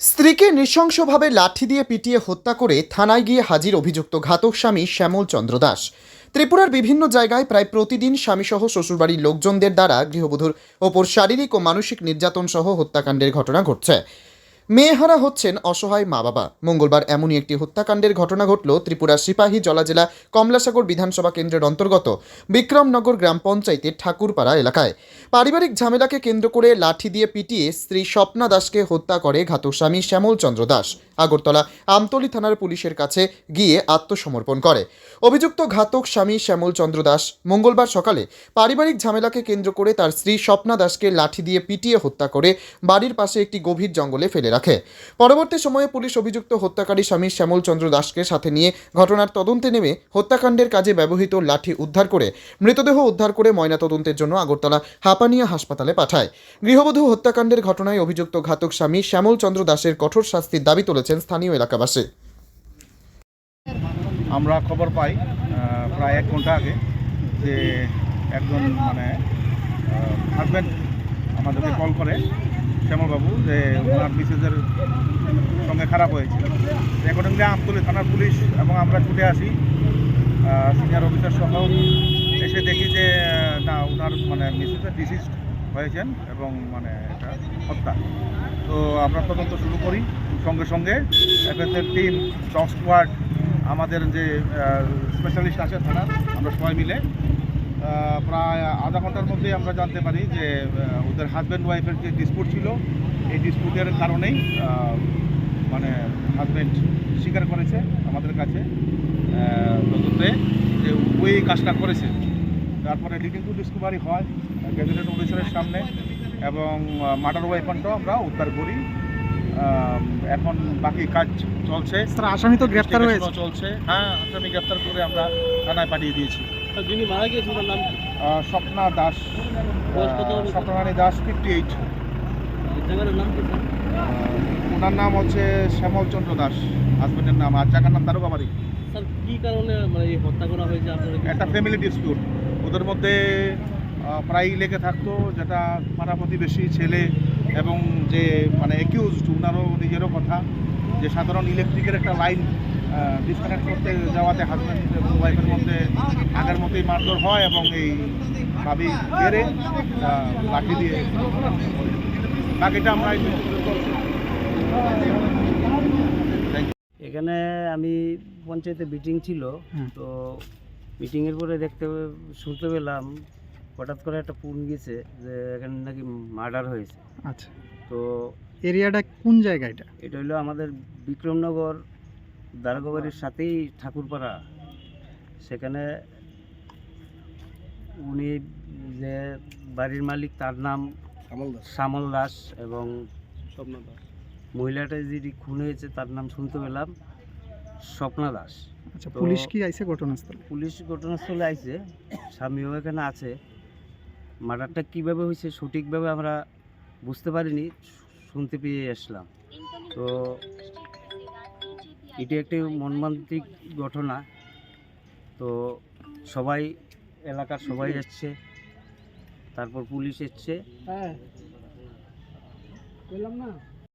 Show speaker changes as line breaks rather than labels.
স্ত্রীকে নৃশংসভাবে লাঠি দিয়ে পিটিয়ে হত্যা করে থানায় গিয়ে হাজির অভিযুক্ত ঘাতক স্বামী শ্যামল চন্দ্র দাস। ত্রিপুরার বিভিন্ন জায়গায় প্রায় প্রতিদিন স্বামীসহ শ্বশুরবাড়ির লোকজনদের দ্বারা গৃহবধূর ওপর শারীরিক ও মানসিক নির্যাতন সহ হত্যাকাণ্ডের ঘটনা ঘটছে। মেয়েহারা হচ্ছেন অসহায় মা বাবা মঙ্গলবার এমনই একটি হত্যাকাণ্ডের ঘটনা ঘটল ত্রিপুরা সিপাহী জলা জেলা কমলাসাগর বিধানসভা কেন্দ্রের অন্তর্গত বিক্রমনগর গ্রাম পঞ্চায়েতের ঠাকুরপাড়া এলাকায়। পারিবারিক ঝামেলাকে কেন্দ্র করে লাঠি দিয়ে পিটিয়ে স্ত্রী স্বপ্না দাসকে হত্যা করে ঘাতক স্বামী শ্যামল চন্দ্র দাস। আগরতলা আমতলী থানার পুলিশের কাছে গিয়ে আত্মসমর্পণ করে। অভিযুক্ত ঘাতক স্বামী শ্যামল চন্দ্র দাস মঙ্গলবার সকালে পারিবারিক ঝামেলাকে কেন্দ্র করে তার স্ত্রী স্বপ্না দাসকে লাঠি দিয়ে পিটিয়ে হত্যা করে বাড়ির পাশে একটি গভীর জঙ্গলে ফেলে রাখে। পরবর্তী সময়ে পুলিশ অভিযুক্ত হত্যাকারী স্বামী শ্যামল চন্দ্র দাসকে সাথে নিয়ে ঘটনার তদন্তে নেমে হত্যাকাণ্ডের কাজে ব্যবহৃত লাঠি উদ্ধার করে, মৃতদেহ উদ্ধার করে ময়নাতদন্তের জন্য আগরতলা হাপানিয়া হাসপাতালে পাঠায়। গৃহবধূ হত্যাকাণ্ডের ঘটনায় অভিযুক্ত ঘাতক স্বামী শ্যামল চন্দ্র দাসের কঠোর শাস্তির দাবি তুলেছেন স্থানীয় এলাকাবাসী।
আমরা খবর পাই প্রায় এক ঘণ্টা আগে যে একজন মানে হাজব্যান্ড আমাদেরকে কল করে শ্যামলবাবু, যে ওনার মিসেজের সঙ্গে খারাপ হয়েছে। অ্যাকর্ডিংলি আমতলী থানার পুলিশ এবং আমরা ছুটে আসি। সিনিয়র অফিসার সহ এসে দেখি যে না, ওনার মানে মিসেসের ডিসিজ হয়েছেন এবং মানে এটা হত্যা। তো আমরা তদন্ত শুরু করি। সঙ্গে সঙ্গে এফএসএর টিম স্কোয়াড আমাদের যে স্পেশালিস্ট আছে থানা আমরা সবাই মিলে প্রায় আধা ঘণ্টার মধ্যেই আমরা জানতে পারি যে ওদের হাজব্যান্ড ওয়াইফের যে ডিসপুট ছিল এই ডিসপুটের কারণেই মানে হাজব্যান্ড স্বীকার করেছে আমাদের কাছে। তদন্তে যে ওই কাজটা করেছে। তারপরে লিডিং টু ডিসকভারি হয় গ্যাজেটেড অফিসারের সামনে এবং মার্ডার ওয়েপনটাও আমরা উদ্ধার করি। এখন বাকি কাজ চলছে।
আসামি তো গ্রেপ্তার হয়েছে।
চলছে। হ্যাঁ আসামি গ্রেপ্তার করে আমরা থানায় পাঠিয়ে দিয়েছি।
যিনি মারা গিয়েছেন তার নাম
Swapna Das. Swapnarani Das fifty eight? ওনার নাম হচ্ছে শ্যামল চন্দ্র দাস। হাজবেন্ডের নাম আর জায়গার নাম দারোগাবাড়ি
স্যার কি কারণে মানে এই হত্যা করা হয়েছে আপনারা
একটা ফ্যামিলি ডিসপিউট ওদের মধ্যে প্রায়ই লেগে থাকতো যেটা পাড়া প্রতিবেশী ছেলে এবং যে মানে অ্যাকিউজড ওনারও নিজেরও কথা। যে সাধারণ ইলেকট্রিকের একটা লাইন ডিসকানেক্ট করতে যাওয়াতে হাজব্যান্ড এবং ওয়াইফের মধ্যে আগের মতোই মারধর হয় এবং এই ভাবি বেড়ে লাঠি দিয়ে বাকিটা আমরা
এখানে আমি পঞ্চায়েতে মিটিং ছিল। তো মিটিংয়ের পরে দেখতে শুনতে পেলাম হঠাৎ করে একটা ফোন গেছে যে এখানে নাকি মার্ডার হয়েছে।
আচ্ছা।
তো
এরিয়াটা কোন জায়গা এটা?
এটা হলো আমাদের বিক্রমনগর দারোগাবাড়ির সাথেই ঠাকুরপাড়া। সেখানে উনি যে বাড়ির মালিক তার নাম শ্যামল দাস। এবং মহিলাটা যিনি খুন হয়েছে তার নাম শুনতে পেলাম স্বপ্না দাস।
আচ্ছা পুলিশ কি আইছে ঘটনাস্থলে?
পুলিশ ঘটনাস্থলে আইছে স্বামীও এখানে আছে। মার্ডারটা কীভাবে হয়েছে সঠিকভাবে আমরা বুঝতে পারিনি শুনতে পেয়ে আসলাম। তো এটি একটি মর্মান্তিক ঘটনা। তো সবাই এলাকার সবাই যাচ্ছে তারপর পুলিশ এসছে।
হ্যাঁ। না।